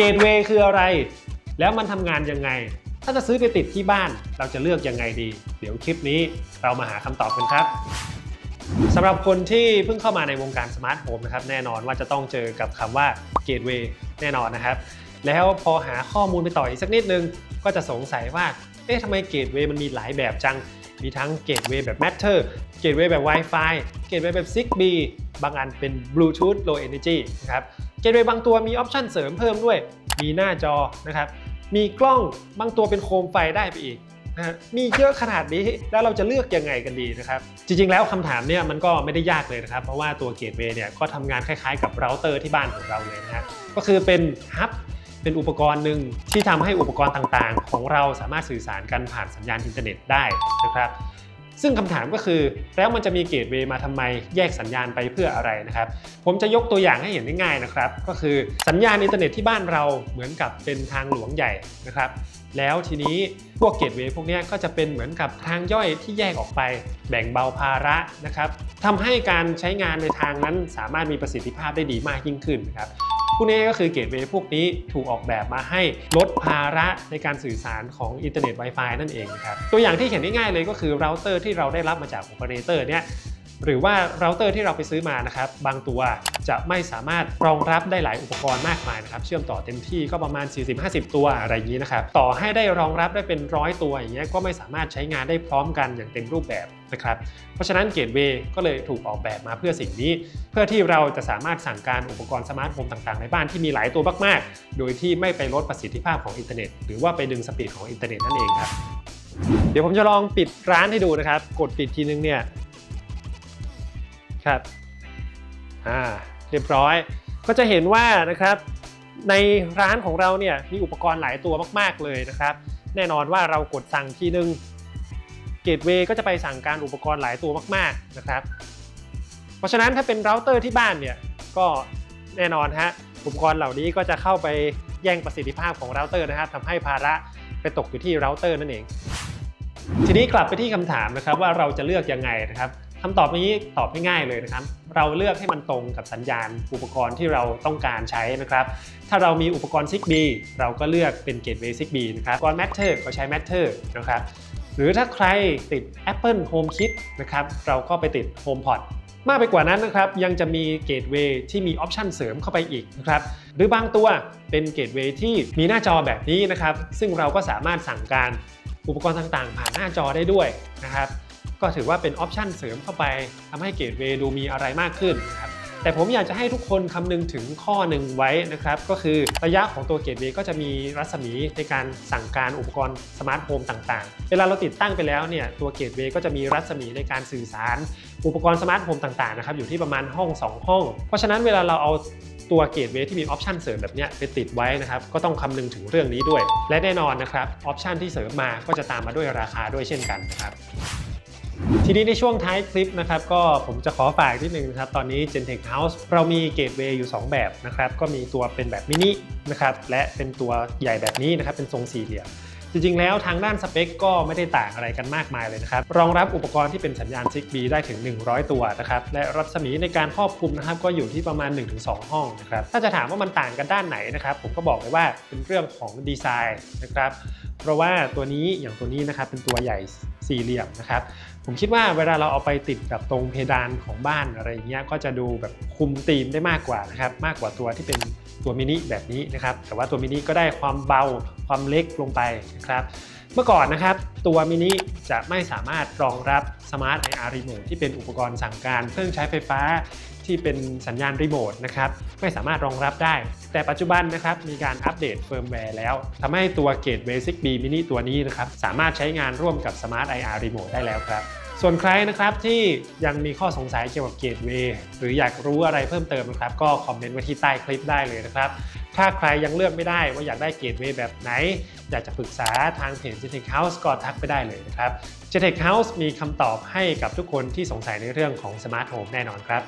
เกตเวย์คืออะไร แล้วมันทำงานยังไง ถ้าจะซื้อไปติดที่บ้าน เราจะเลือกยังไงดี เดี๋ยวคลิปนี้เรามาหาคำตอบกันครับสำหรับคนที่เพิ่งเข้ามาในวงการสมาร์ทโฮมนะครับแน่นอนว่าจะต้องเจอกับคำว่าเกตเวย์แน่นอนนะครับ แล้วพอหาข้อมูลไปต่ออีกสักนิดนึง ก็จะสงสัยว่า เอ๊ะทำไมเกตเวย์มันมีหลายแบบจัง มีทั้งเกตเวย์แบบ Matter เกตเวย์แบบ Wi-Fi เกตเวย์แบบ Zigbee บางอันเป็น Bluetooth Low Energy นะครับ เกตเวย์บางตัวมีออปชันเสริมเพิ่มด้วย มีหน้าจอนะครับ มีกล้องบางตัวเป็นโคมไฟได้ไปอีกนะฮะมีเยอะขนาดนี้แล้วเราจะเลือกยังไงกันดีนะครับ จริงๆแล้วคำถามเนี่ยมันก็ไม่ได้ยากเลยนะครับ เพราะว่าตัวเกตเวย์เนี่ยก็ทำงานคล้ายๆกับเราเตอร์ที่บ้านของเราเลยนะฮะก็คือเป็นฮับเป็นอุปกรณ์หนึ่งที่ทำให้อุปกรณ์ต่างๆ ของเราสามารถสื่อสารกันผ่านสัญญาณอินเทอร์เน็ตได้นะครับ ซึ่งคำถามก็คือ แล้วมันจะมีเกตเวย์มาทำไมแยกสัญญาณไปเพื่ออะไรนะครับ ผมจะยกตัวอย่างให้เห็นได้ง่ายนะครับ ก็คือสัญญาณอินเทอร์เน็ตที่บ้านเราเหมือนกับเป็นทางหลวงใหญ่นะครับแล้วทีนี้พวกเกตเวย์พวกนี้ก็จะเป็นเหมือนกับทางย่อยที่แยกออกไปแบ่งเบาภาระนะครับทำให้การใช้งานในทางนั้นสามารถมีประสิทธิภาพได้ดีมากยิ่งขึ้นนะครับ พวกนี้ก็คือเกตเวย์พวกนี้ถูกออกแบบมาให้ลดภาระในการสื่อสารของอินเทอร์เน็ต Wi-Fi นั่นเองนะครับตัวอย่างที่เห็นได้ง่ายเลยก็คือเราเตอร์ที่เราได้รับมาจากโอเปอเรเตอร์เนี่ย หรือว่าเราเตอร์ที่เราไปซื้อมานะครับบางตัวจะไม่สามารถรองรับได้หลายอุปกรณ์มากมายนะครับเชื่อมต่อเต็มที่ก็ประมาณ 40-50 ตัวอะไรอย่างนี้นะครับต่อให้ได้รองรับได้เป็นร้อยตัวอย่างเงี้ยก็ไม่สามารถใช้งานได้พร้อมกันอย่างเต็มรูปแบบนะครับเพราะฉะนั้นเกตเวย์ก็เลยถูกออกแบบมาเพื่อสิ่งนี้ เพื่อที่เราจะสามารถสั่งการอุปกรณ์สมาร์ทโฮมต่างๆ ในบ้านที่มีหลายตัวมากๆ โดยที่ไม่ไปลดประสิทธิภาพของอินเทอร์เน็ต หรือว่าไปดึงสปีดของอินเทอร์เน็ตนั่นเองครับเดี๋ยวผมจะลองปิดร้านให้ดูนะครับ กดปิดทีนึงเนี่ย ครับอ่าเรียบร้อย ก็จะเห็นว่านะครับในร้านของเราเนี่ยมีอุปกรณ์หลายตัวมาก ๆ เลยนะครับ แน่นอนว่าเรากดสั่งทีนึงเกตเวย์ก็จะไปสั่งการอุปกรณ์หลายตัวมากๆนะครับ เพราะฉะนั้นถ้าเป็นเราเตอร์ที่บ้านเนี่ยก็แน่นอนฮะอุปกรณ์เหล่านี้ก็จะเข้าไปแย่งประสิทธิภาพของเราเตอร์นะครับทำให้ภาระไปตกอยู่ที่เราเตอร์นั่นเอง ทีนี้กลับไปที่คำถามนะครับว่าเราจะเลือกยังไงนะครับ คำตอบนี้ตอบง่ายๆเลยนะครับ เราเลือกให้มันตรงกับสัญญาณอุปกรณ์ที่เราต้องการใช้นะครับ ถ้าเรามีอุปกรณ์ Zigbee เราก็เลือกเป็น Gateway Zigbee นะครับอุปกรณ์ Matter ก็ใช้ Matter นะครับ หรือถ้าใครติด Apple HomeKit นะครับ เราก็ไปติด HomePod มากไปกว่านั้นนะครับ ยังจะมีเกตเวย์ที่มีออปชันเสริมเข้าไปอีกนะครับหรือบางตัวเป็นเกตเวย์ที่มีหน้าจอแบบนี้นะครับ ซึ่งเราก็สามารถสั่งการอุปกรณ์ต่างๆ ผ่านหน้าจอได้ด้วยนะครับ ก็ถือว่าเป็นออปชันเสริมเข้าไปทำให้เกตเวย์ดูมีอะไรมากขึ้นนะครับแต่ผมอยากจะให้ทุกคนคำนึงถึงข้อหนึ่งไว้นะครับ ก็คือระยะของตัวเกตเวย์ก็จะมีรัศมีในการสั่งการอุปกรณ์สมาร์ทโฮมต่างๆ เวลาเราติดตั้งไปแล้วเนี่ยตัวเกตเวย์ก็จะมีรัศมีในการสื่อสาร อุปกรณ์สมาร์ทโฮมต่างๆนะครับอยู่ที่ประมาณห้อง 2 ห้อง เพราะฉะนั้นเวลาเราเอาตัวเกตเวย์ที่มีออปชันเสริมแบบนี้ไปติดไว้นะครับ ก็ต้องคำนึงถึงเรื่องนี้ด้วย และแน่นอนนะครับออปชันที่เสริมมาก็จะตามมาด้วยราคาด้วยเช่นกันนะครับ ทีนี้ในช่วงท้ายคลิปนะครับก็ผมจะขอฝากนิดนึงนะครับ ตอนนี้ Gentech House เรามีเกตเวย์อยู่ 2 แบบนะครับ ก็มีตัวเป็นแบบมินินะครับและเป็นตัวใหญ่แบบนี้นะครับ เป็นทรงสี่เหลี่ยมจริงๆ แล้วทางด้านสเปคก็ไม่ได้ต่างอะไรกันมากมายเลยนะครับ รองรับอุปกรณ์ที่เป็นสัญญาณ Zigbee ได้ถึง 100 ตัวนะครับ และรัศมีในการครอบคลุมนะครับก็อยู่ที่ประมาณ 1-2 ห้องนะครับ ถ้าจะถามว่ามันต่างกันด้านไหนนะครับ ผมก็บอกเลยว่าเป็นเรื่องของดีไซน์นะครับ เพราะว่าตัวนี้อย่างตัวนี้นะครับเป็นตัวใหญ่สี่เหลี่ยมนะครับ ผมคิดว่าเวลาเราเอาไปติดกับตรงเพดานของบ้านอะไรอย่างเงี้ยก็จะดูแบบคุมธีมได้มากกว่านะครับมากกว่าตัวที่เป็น ตัวมินิแบบนี้นะครับ แต่ว่าตัวมินิก็ได้ความเบาความเล็กลงไปนะครับ เมื่อก่อนนะครับ ตัวมินิจะไม่สามารถรองรับ Smart IR Remote ที่เป็นอุปกรณ์สั่งการเครื่องใช้ไฟฟ้าที่เป็นสัญญาณรีโมทนะครับไม่สามารถรองรับได้ แต่ปัจจุบันนะครับมีการอัปเดตเฟิร์มแวร์แล้วทำให้ตัว Gateway Zigbee Mini ตัวนี้นะครับสามารถใช้งานร่วมกับ Smart IR Remote ได้แล้วครับ ส่วนใครนะครับที่ยังมีข้อสงสัยเกี่ยวกับเกตเวย์หรืออยากรู้อะไรเพิ่มเติมนะครับ ก็คอมเมนต์ไว้ที่ใต้คลิปได้เลยนะครับ ถ้าใครยังเลือกไม่ได้ว่าอยากได้เกตเวย์แบบไหน อยากจะปรึกษาทางเพจ g e t e c House ก็ทักไปได้เลยนะครับ Gentek House มีคำตอบให้กับทุกคนที่สงสัยในเรื่องของ Smart Home แน่นอนครับ